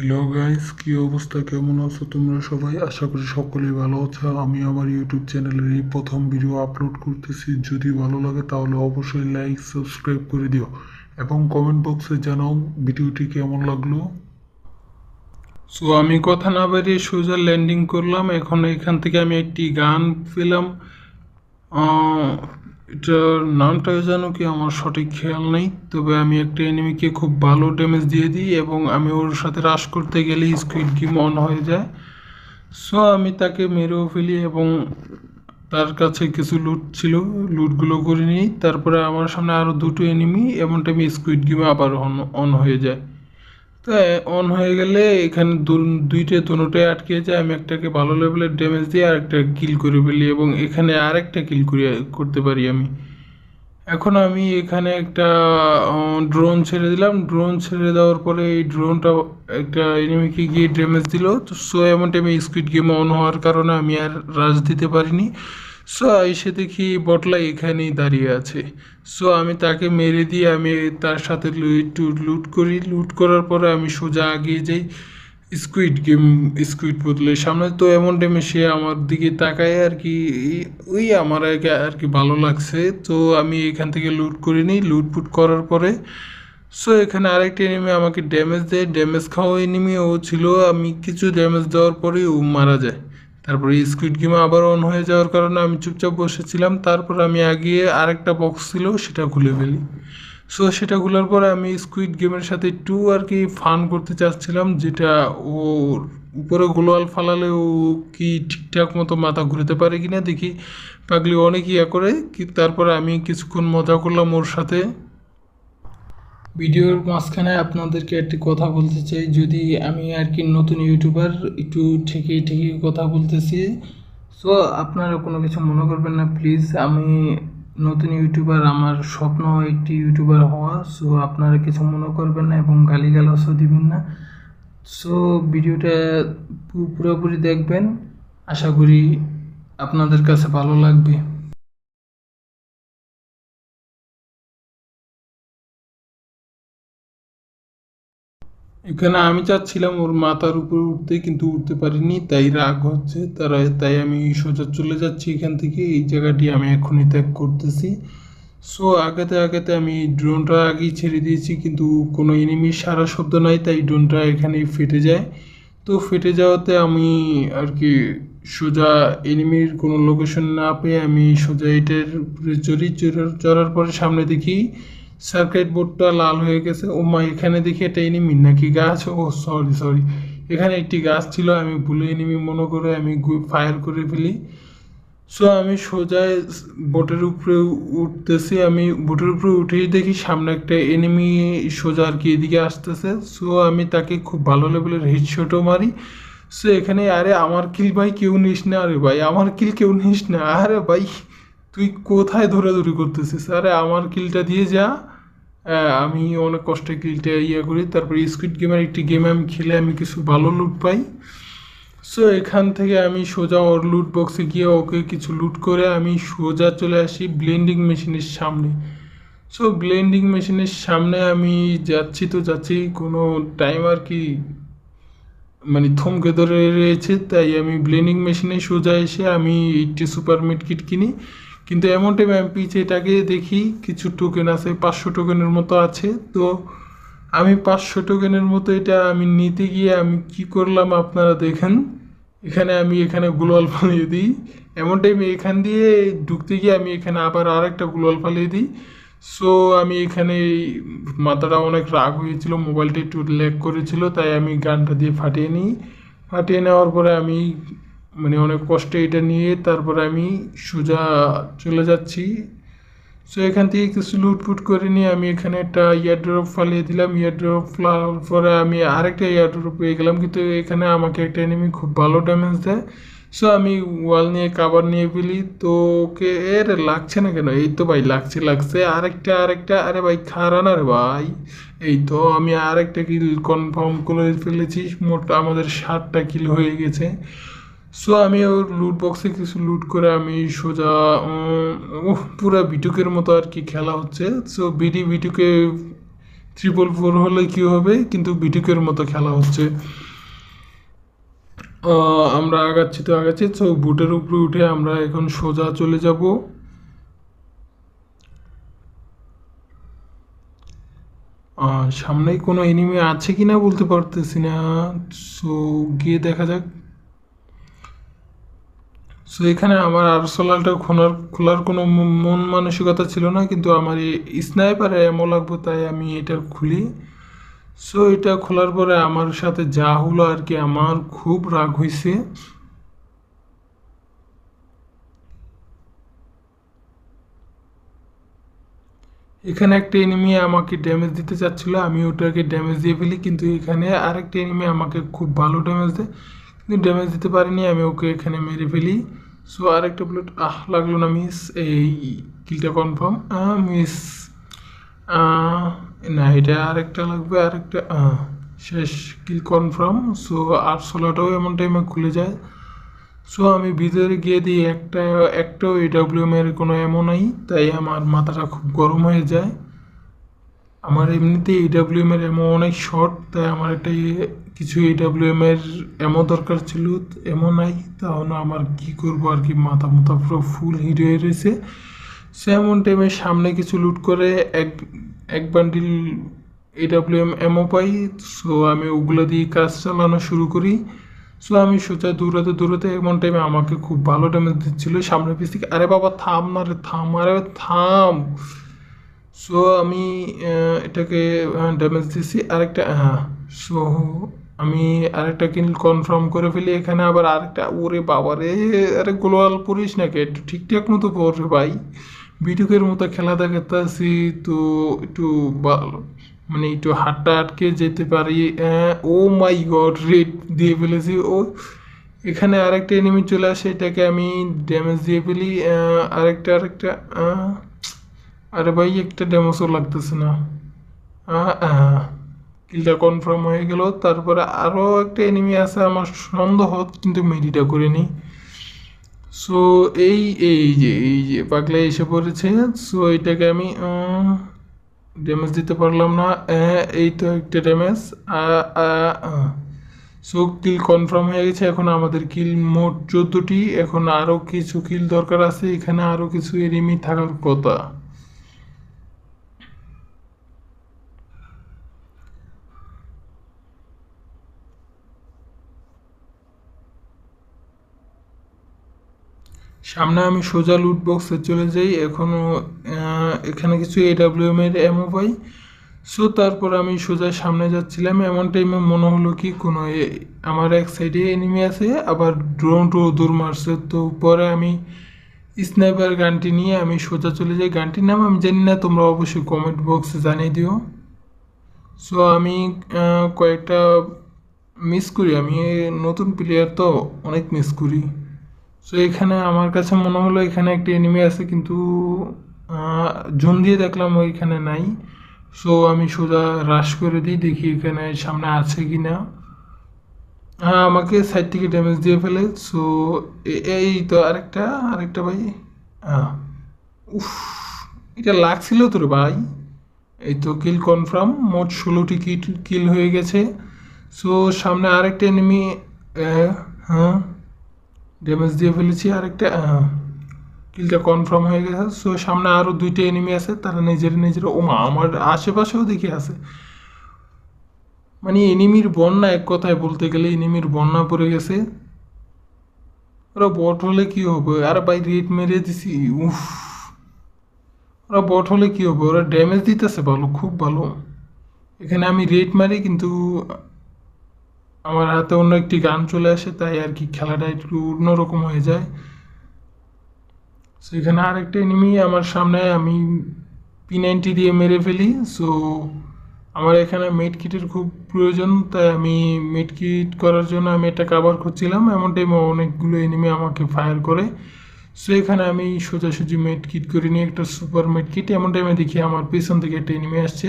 Hello guys কি অবস্থা? কেমন আছো তোমরা সবাই? আশা করি সকলেই ভালো আছো। আমি আমার ইউটিউব চ্যানেলের এই প্রথম ভিডিও আপলোড করতেছি। যদি ভালো লাগে তাহলে অবশ্যই লাইক সাবস্ক্রাইব করে দিও এবং কমেন্ট বক্সে জানাও ভিডিওটি কেমন লাগল। সো আমি কথা না বেরিয়ে সোজা ল্যান্ডিং করলাম। এখন এখান থেকে আমি একটি গান পেলাম। এটার নামটা জানো কি আমার সঠিক খেয়াল নেই, তবে আমি একটা এনিমিকে খুব ভালো ড্যামেজ দিয়ে দিই এবং আমি ওর সাথে রাশ করতে গেলে স্কুইড গেম অন হয়ে যায়। সো আমি তাকে মেরেও ফেলি এবং তার কাছে কিছু লুট ছিল লুটগুলো করে নিই। তারপরে আমার সামনে আরও দুটো এনিমি এমন টাইমে স্কুইড গেমে আবার অন অন হয়ে যায়। তো অন হয়ে গেলে এখানে দুইটা দুটোটাই আটকে যায়। আমি একটাকে ভালো লেভেলের ড্যামেজ দিয়ে আরেকটা কিল করে ফেলি এবং এখানে আরেকটা কিল করে, করতে পারি আমি। এখন আমি এখানে একটা ড্রোন ছেড়ে দিলাম। ড্রোন ছেড়ে দেওয়ার পরে এই ড্রোনটা একটা এনিমিকে গিয়ে ড্যামেজ দিল। তো সো এমন টাইমে স্কুইড গেম অন হওয়ার কারণে আমি আর রাজ দিতে পারিনি। সো এসে দেখি বটলা এখানেই দাঁড়িয়ে আছে। সো আমি তাকে মেরে দিয়ে আমি তার সাথে একটু লুট করি। লুট করার পরে আমি সোজা আগিয়ে যাই স্কুইড গেম, স্কুইড বদলে সামনে। তো এমন টাইমে সে আমার দিকে তাকায় আর কি, ওই আমার আর কি- ভালো লাগছে। তো আমি এখান থেকে লুট করে নিই। লুট ফুট করার পরে, সো এখানে আরেকটা এনিমি আমাকে ড্যামেজ দেয়। ড্যামেজ খাওয়া এনিমি ও ছিল। আমি কিছু ড্যামেজ দেওয়ার পরে ও মারা যায়। তারপরে স্কুইড গেমে আবার অন হয়ে যাওয়ার কারণে আমি চুপচাপ বসেছিলাম। তারপর আমি আগিয়ে আরেকটা বক্স ছিল, সেটা খুলে ফেলি। সো সেটা খোলার পরে আমি স্কুইড গেমের সাথে একটু আর কি ফান করতে চাচ্ছিলাম, যেটা ওর উপরে গোলওয়াল ফালালে ও কি ঠিকঠাক মতো মাথা ঘুরতে পারে কিনা দেখি। পাগলি অনেক ইয়া করে, কি তারপরে আমি কিছুক্ষণ মজা করলাম ওর সাথে। ভিডিওর মাঝখানে আপনাদেরকে একটি কথা বলতে চাই। যদি আমি আর কি নতুন ইউটিউবার একটু ঠিকই ঠিকই কথা বলতেছি সো আপনারা কোনো কিছু মনে করবেন না প্লিজ আমি নতুন ইউটিউবার আমার স্বপ্ন একটি ইউটিউবার হওয়া সো আপনারা কিছু মনে করবেন না এবং গালিগালাজও দিবেন না। সো ভিডিওটা পুরোপুরি দেখবেন। আশা করি আপনাদের কাছে ভালো লাগবে। এখানে আমি চাচ্ছিলাম ওর মাথার উপরে উঠতে, কিন্তু উঠতে পারিনি। তাই রাগ হচ্ছে, তারা, তাই আমি সোজা চলে যাচ্ছি এখান থেকে। এই জায়গাটি আমি এখনই ত্যাগ করতেছি। সো আগাতে আগাতে আমি ড্রোনটা আগেই ছেড়ে দিয়েছি, কিন্তু কোনো এনিমির সারা শব্দ নাই, তাই ড্রোনটা এখানেই ফেটে যায়। তো ফেটে যাওয়াতে আমি আর কি সোজা এনিমির কোনো লোকেশন না পেয়ে আমি সোজা এটার উপরে চড়ি চড়ার পরে সামনে দেখি সার্কিট বোর্ডটা লাল হয়ে গেছে। ও মা, এখানে দেখি একটা এনিমি নাকি গাছ? ও সরি সরি এখানে একটি গাছ ছিল, আমি ভুলে এনিমি মনে করে আমি ফায়ার করে ফেলি। সো আমি সোজায় বোটের উপরে উঠতেছি। আমি বোটের উপরে উঠেই দেখি সামনে একটা এনিমি সোজা আর কি এদিকে আসতেছে। সো আমি তাকে খুব ভালো লেভেলের হেডশটও মারি। সো এখানে আরে, আমার কিল ভাই কেউ নিস না আরে ভাই। আমার কিল কেউ নিস না। আরে ভাই। তুই কোথায় দৌড়াদৌড়ি করতেছিস? আরে আমার কিলটা দিয়ে যা। আমি অনেক কষ্টে কিলটা ইয়ে করি। তারপরে স্কুইড গেমের একটি গেম আমি খেলে আমি কিছু ভালো লুট পাই। সো এখান থেকে আমি সোজা ওর লুট বক্সে গিয়ে ওকে কিছু লুট করে আমি সোজা চলে আসি ব্লেন্ডিং মেশিনের সামনে। সো ব্লেন্ডিং মেশিনের সামনে আমি যাচ্ছি তো যাচ্ছি। কোনো টাইম আর কি মানে থমকে ধরে রয়েছে। তাই আমি ব্লেন্ডিং মেশিনে সোজা এসে আমি এইটি সুপার মিড কিট কিনি। কিন্তু এমন টাইম আমি পিছেটাকে দেখি, কিছু টোকেন আছে, পাঁচশো টোকেনের মতো আছে। তো আমি পাঁচশো টোকেনের মতো এটা আমি নিতে গিয়ে আমি কি করলাম আপনারা দেখেন। এখানে আমি এখানে গ্লোয়াল ফালিয়ে দিই। এমন টাইমে এখান দিয়ে ঢুকতে গিয়ে আমি এখানে আবার আরেকটা গ্লোয়াল ফালিয়ে দিই। সো আমি এখানে মাথাটা অনেক রাগ হয়েছিল মোবাইলটা একটু ল্যাগ করেছিল, তাই আমি গানটা দিয়ে ফাটিয়ে নিই। ফাটিয়ে নেওয়ার পরে আমি মানে অনেক কষ্টে এটা নিয়ে তারপরে আমি সোজা চলে যাচ্ছি। সো এখান থেকে কিছু লুটপুট করে নিয়ে আমি এখানে একটা ইয়ারড্রপ ফালিয়ে দিলাম। ইয়ারড্রপ ফেলার পরে আমি আরেকটা ইয়ারড্রপ পেয়ে গেলাম। কিন্তু এখানে আমাকে একটা এনিমি খুব ভালো ড্যামেজ দেয়। সো আমি ওয়াল নিয়ে কাবার নিয়ে ফেলি। তো ওকে, এর লাগছে না কেন? এই তো ভাই, লাগছে লাগছে। আরেকটা আরেকটা। আরে ভাই, খারা না রে ভাই। এই তো আমি আরেকটা কিল কনফার্ম করে ফেলেছি। মোট আমাদের ষাটটা কিল হয়ে গেছে। সো আমি ওর লুট বক্সে কিছু লুট করে আমি সোজা পুরা বিটুকের মতো আর কি খেলা হচ্ছে। সো বিডি বিটুকে ট্রিপল ফোর হলে কি হবে? কিন্তু বিটুকের মতো খেলা হচ্ছে। আমরা আগাচ্ছি তো আগাচ্ছি। তো বুটের উপরে উঠে আমরা এখন সোজা চলে যাব। সামনে কোনো এনিমি আছে কিনা বলতে পারতেছি না। সো গিয়ে দেখা যাক। সো এখানে আমার আরসেনালটা খোলার খোলার কোনো মন মানসিকতা ছিল না, কিন্তু আমার এই স্নাইপারে এমন লাগবে তাই আমি এটা খুলি। সো এটা খোলার পরে আমার সাথে যা হলো আর কি, আমার খুব রাগ হয়েছে এখানে একটা এনিমি আমাকে ড্যামেজ দিতে চাচ্ছিল, আমি ওটাকে ড্যামেজ দিয়ে ফেলি, কিন্তু এখানে আরেকটা এনিমি আমাকে খুব ভালো ড্যামেজ দেয়। কিন্তু ড্যামেজ দিতে পারিনি, আমি ওকে এখানে মেরে ফেলি। সো আরেকটা বুলেট আহ, লাগল না মিস এই কিলটা কনফার্ম মিস না, এটা আরেকটা লাগবে, আরেকটা শেষ কিল কনফার্ম সো আর ষোলোটাও এমন টাইমে খুলে যায়। সো আমি ভিতরে গিয়ে দিই একটা একটাও এর কোনো এমন নাই, তাই আমার মাথাটা খুব গরম হয়ে যায়। আমার এমনিতে এর এমন অনেক শর্ট তাই আমার একটা কিছু এডাব্লিউএম এর এমন দরকার ছিল, এমন নাই তাহলে আমার কি করব আর কি, মাথা মাথা পুরো ফুল হিট হয়ে রয়েছে। সে এমন টাইমে সামনে কিছু লুট করে এক এক বান্ডিল এডাব্লিউএম এমও পাই সো আমি ওগুলো দিয়ে কাজ চালানো শুরু করি। সো আমি সোজা দৌড়াতে দৌড়াতে এমন টাইমে আমাকে খুব ভালো ড্যামেজ দিচ্ছিল সামনে পিস থেকে। আরে বাবা, থাম না রে, থাম, আরে থাম। সো আমি এটাকে ড্যামেজ দিছি। আরেকটা হ্যাঁ সো আমি আরেকটা কিল কনফার্ম করে ফেলি, এখানে আবার আরেকটা, ওরে বাবা রে, আরে গ্লোয়াল পড়িস নাকি? একটু ঠিকঠাক মতো পড় ভাই। বিটুকের মতো খেলা দেখাতেছি তো একটু মানে একটু হাতটা আটকে যেতে পারি ও মাই গড, রেড দিয়ে ফেলেছি, ও। এখানে আরেকটা এনিমি চলে আসে, এটাকে আমি ড্যামেজ দিয়ে ফেলি আরেকটা আরেকটা আরে ভাই, একটা ড্যামেজও লাগতেছে না। কিলটা কনফার্ম হয়ে গেল। তারপরে আরও একটা এনিমি আছে আমার সন্দেহ কিন্তু মেডিটা করে নিই। সো এই এই যে এই যে পাগলা এসে পড়েছে সো এটাকে আমি ড্যামেজ দিতে পারলাম না। আহ, এই তো একটা ড্যামেজ সো কিল কনফার্ম হয়ে গেছে এখন আমাদের কিল মোট চোদ্দোটি এখন আরও কিছু কিল দরকার আছে এখানে আরও কিছু এনিমি থাকার কথা। সামনে আমি সোজা লুট বক্সে চলে যাই। এখনও এখানে কিছু এডাব্লিউএম এর এমও পাই। সো তারপর আমি সোজা সামনে যাচ্ছিলাম। এমন টাইমে মনে হলো কি, কোনো আমার এক সাইডে এনিমি আছে। আবার ড্রোন টু দূর মারছে। তো পরে আমি স্নাইপার গানটি নিয়ে আমি সোজা চলে যাই। গানটির নাম আমি জানি না, তোমরা অবশ্যই কমেন্ট বক্সে জানিয়ে দিও। সো আমি কয়েকটা মিস করি। আমি নতুন প্লেয়ার তো অনেক মিস করি। সো এখানে আমার কাছে মনে হলো এখানে একটি এনিমি আছে, কিন্তু জুম দিয়ে দেখলাম ওইখানে নাই। সো আমি সোজা রাশ করে দিই, দেখি এখানে সামনে আছে কি না হ্যাঁ আমাকে সাইড থেকে ড্যামেজ দিয়ে ফেলে। সো এই তো আরেকটা আরেকটা ভাই। হ্যাঁ উফ, এটা লাগছিল তোর ভাই। এই তো কিল কনফার্ম মোট ষোলোটি কিল কিল হয়ে গেছে। সো সামনে আরেকটা এনিমি হ্যাঁ। ড্যামেজ দিয়ে ফেলেছি আরেকটা কিলটা কনফার্ম হয়ে গেছে। সো সামনে আরও দুইটা এনিমি আছে, তারা নিজের নিজের, ও মা, আমার আশেপাশেও দেখি আছে। মানে এনিমির বন্যা এক কথায় বলতে গেলে এনিমির বন্যা পড়ে গেছে। ওরা বট হলে কি হবে? আর ভাই রেট মেরে দিছি, উফ। ওরা বট হলে কি হবে? ওরা ড্যামেজ দিতেছে ভালো, খুব ভালো। এখানে আমি রেট মারি, কিন্তু আমার হাতে অন্য একটি গান চলে আসে, তাই আর কি খেলাটা একটু অন্যরকম হয়ে যায়। সো এখানে আরেকটা এনিমি আমার সামনে, আমি পি নাইনটি দিয়ে মেরে ফেলি। সো আমার এখানে মেড কিটের খুব প্রয়োজন, তাই আমি মেড কিট করার জন্য আমি একটা কাবার খুঁজছিলাম। এমন টাইমে অনেকগুলো এনিমি আমাকে ফায়ার করে। সো এখানে আমি সোজাসুজি মেড কিট করে নিয়ে একটা সুপার মেড কিট এমন টাইমে দেখি আমার পেছন থেকে একটা এনিমি আসছে।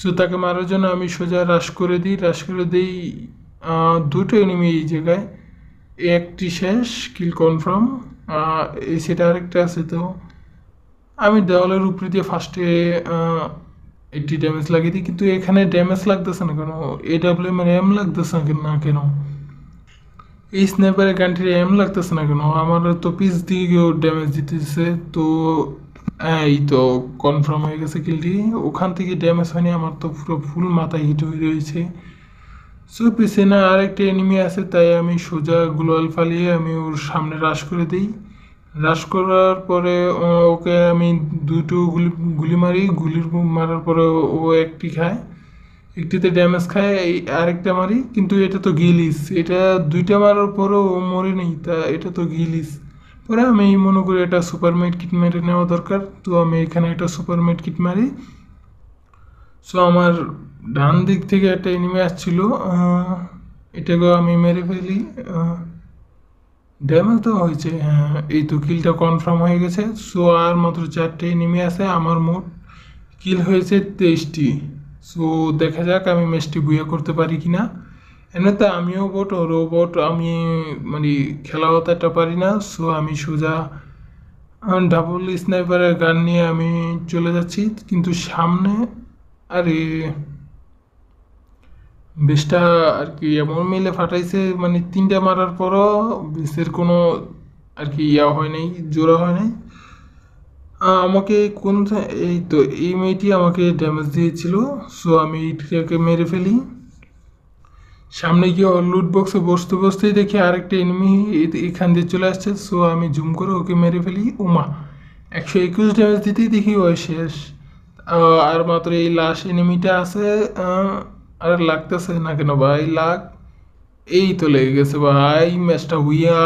সো তাকে মারার জন্য আমি সোজা রাশ করে দিই রাশ করে দিই। দুটো এনিমি এই জায়গায়। একটি শেষ কিল কনফার্ম এই সেটা আরেকটা আছে তো। আমি দেওয়ালের উপরে দিয়ে ফার্স্টে এইটি ড্যামেজ লাগিয়ে দিই, কিন্তু এখানে ড্যামেজ লাগতেছে না কেন? এডাব্লিউএম এর এম লাগতেছে না কেন- এই স্নাইপারের গানটির এম লাগতেছে না কেন? আমার তো পিস দিকেও ড্যামেজ দিতেছে, তো, এই তো কনফার্ম হয়ে গেছে কিলটি ওখান থেকে ড্যামেজ হয়নি, আমার তো পুরো ফুল মাথায় হিট হয়ে রয়েছে। সো পিছনে আরেকটা এনিমি আছে, তাই আমি সোজা গ্লোয়াল ফালিয়ে আমি ওর সামনে রাশ করে দিই। রাশ করার পরে ওকে আমি দুটো গুলি গুলি মারি গুলির মারার পরে ও একটি খায়। একটিতে ড্যামেজ খায় আরেকটা মারি, কিন্তু এটা তো গিলিস। এটা দুইটা মারার পরেও ও মরে নেই, তা এটা তো গিলিস। পরে আমি মনে করি এটা সুপার মেড কিট মেরে নেওয়া দরকার, তো আমি এখানে একটা সুপার মেড কিট মারি। সো আমার ডান দিক থেকে একটা এনিমি আসছিল এটাকেও আমি মেরে ফেলি ড্যামেজ তো হয়েছে হ্যাঁ এই তো কিলটা কনফার্ম হয়ে গেছে। সো আর মাত্র চারটে এনিমি আছে, আমার মোট কিল হয়েছে তেইশটি। সো দেখা যাক আমি ম্যাচটি বুয়া করতে পারি কি না এমনিতে আমিও বোট ওরও বট আমি মানে খেলা হতাটা পারি না। সো আমি সোজা ডাবল স্নাইপারের গান নিয়ে আমি চলে যাচ্ছি। কিন্তু সামনে আরে, বেশটা আর কি এমন মিলে ফাটাইছে মানে তিনটা মারার পরও বেশের কোনো আর কি ইয়া হয় নাই, জোড়া হয় নাই। আমাকে কোন এই তো, এই মেয়েটি আমাকে ড্যামেজ দিয়েছিল সো আমি এইটাকে মেরে ফেলি। সামনে গিয়ে লুট বক্সে বসতে বসতেই দেখি আরেকটা এনিমি এখান দিয়ে চলে আসছে সো আমি জুম করে ওকে মেরে ফেলি। ওমা একশো একুশ ড্যামেজ দিতেই দেখি ও শেষ। আর মাত্র এই লাস্ট এনিমিটা আছে আর লাগতেছে না কেন ভাই? লাগ, এই তো লেগে গেছে ভাই ম্যাচটা হুইয়া।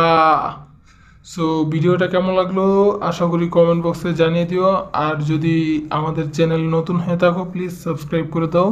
সো ভিডিওটা কেমন লাগল? আশা করি কমেন্ট বক্সে জানিয়ে দিও। আর যদি আমাদের চ্যানেল নতুন হয়ে থাকো প্লিজ সাবস্ক্রাইব করে দাও।